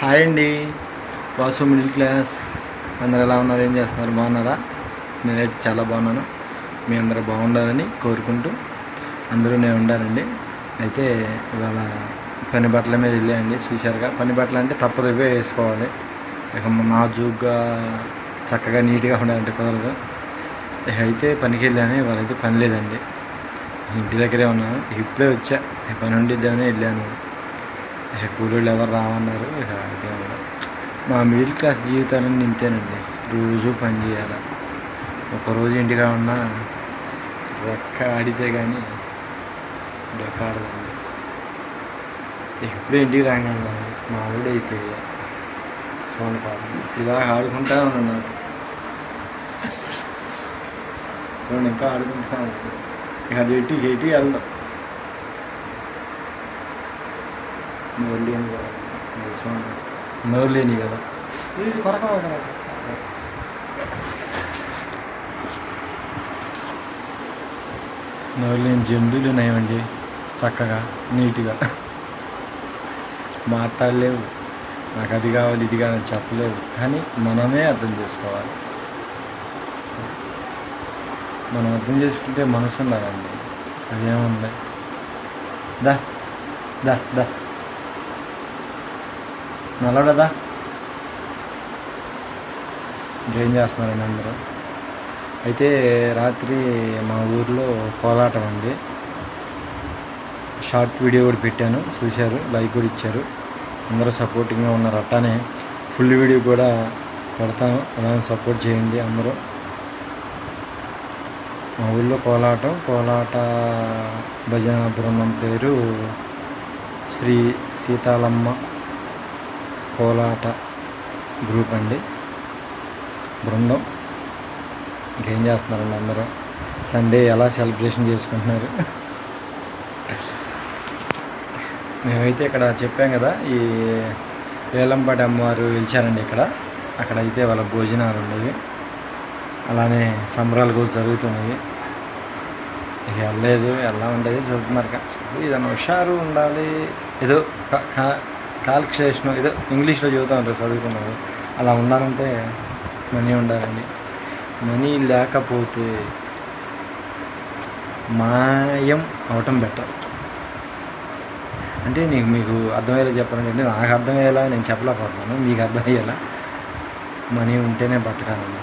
Hi అండి. Vasu middle class. అందరు ఎలా ఉన్నారు? ఏం చేస్తున్నారు? బాగున్నారా? నేనైతే చాలా బాగున్నాను. మీ అందరూ బాగుండాలని కోరుకుంటూ అందరూ నేను ఉండాలండి. అయితే ఇవాళ పని బట్టల మీద వెళ్ళాయండి చూశారుగా పని బట్టలు అంటే తప్పదు ఇవే వేసుకోవాలి. ఇక నాజుగ్గా చక్కగా నీట్గా ఉండాలంటే కుదరదు. ఇక అయితే పనికి వెళ్ళాను. ఇవాళ అయితే పని లేదండి. ఇంటి దగ్గరే ఉన్నాను. ఇప్పుడే వచ్చా. పని ఉండిద్దామని వెళ్ళాను. ఇక కూలీళ్ళు ఎవరు రావన్నారు ఇక మా మిడిల్ క్లాస్ జీవితాన్ని ఇంతేనండి రోజు పని చేయాలి? ఒకరోజు ఇంటిగా ఉన్నా రెక్క ఆడితే కానీ రెక్క ఆడదండి ఇక ఇప్పుడే ఇంటికి రాగానే మా ఆవిడ అయితే ఫోన్ పాపం ఇలా ఆడుకుంటా ఉన్నాను. చూడండి ఇంకా ఆడుకుంటా ఉన్నాను. ఇక అది ఎట్టి ఎట్టి వెళ్దాం. నోరు లేని కదా. నోరు లేని కదా. నోరు లేని జంతువులు ఉన్నాయండి. చక్కగా నీట్గా. మాట్లాడలేవు. నాకు అది కావాలి ఇది కావాలి చెప్పలేవు. కానీ మనమే అర్థం చేసుకోవాలి. మనం అర్థం చేసుకుంటే మనసు ఉండాలండి. అదేముంది? దా దా దా. నల్లడదా? ఏం చేస్తున్నారండి అందరూ? అయితే రాత్రి మా ఊర్లో కోలాటం ఉంది షార్ట్ వీడియో కూడా పెట్టాను చూశారు లైక్ కూడా ఇచ్చారు. అందరూ సపోర్టింగ్గా ఉన్నారు. అట్టానే ఫుల్ వీడియో కూడా పెడతాను. అలానే సపోర్ట్ చేయండి అందరూ. మా ఊళ్ళో కోలాటం కోలాట భజన బృందం పేరు శ్రీ సీతాలమ్మ. కోలాట గ్రూప్ అండి. బృందం. ఇంకేం చేస్తున్నారండి అందరూ? సండే ఎలా సెలబ్రేషన్ చేసుకుంటున్నారు? మేమైతే ఇక్కడ చెప్పాం కదా ఈ వేలంపాటి అమ్మవారు పిలిచారండి ఇక్కడ. అక్కడ అయితే వాళ్ళ భోజనాలు ఉండేవి. అలానే సంబరాలు కూడా జరుగుతున్నాయి. ఇక వెళ్ళలేదు ఎలా ఉండేది చూస్తున్నారు కా- ఏదైనా హుషారు ఉండాలి. ఏదో కాల్కులేషన్ ఏదో ఇంగ్లీష్లో చదువుతూ ఉంటారు చదువుకున్నారు అలా ఉండాలంటే మనీ ఉండాలండి. మనీ లేకపోతే మాయం అవటం బెటర్. అంటే నీకు మీకు అర్థమయ్యేలా చెప్పాలంటే నాకు అర్థమయ్యేలా నేను చెప్పలేకపోతున్నాను. మీకు అర్థమయ్యేలా మనీ ఉంటేనే బతకాలండి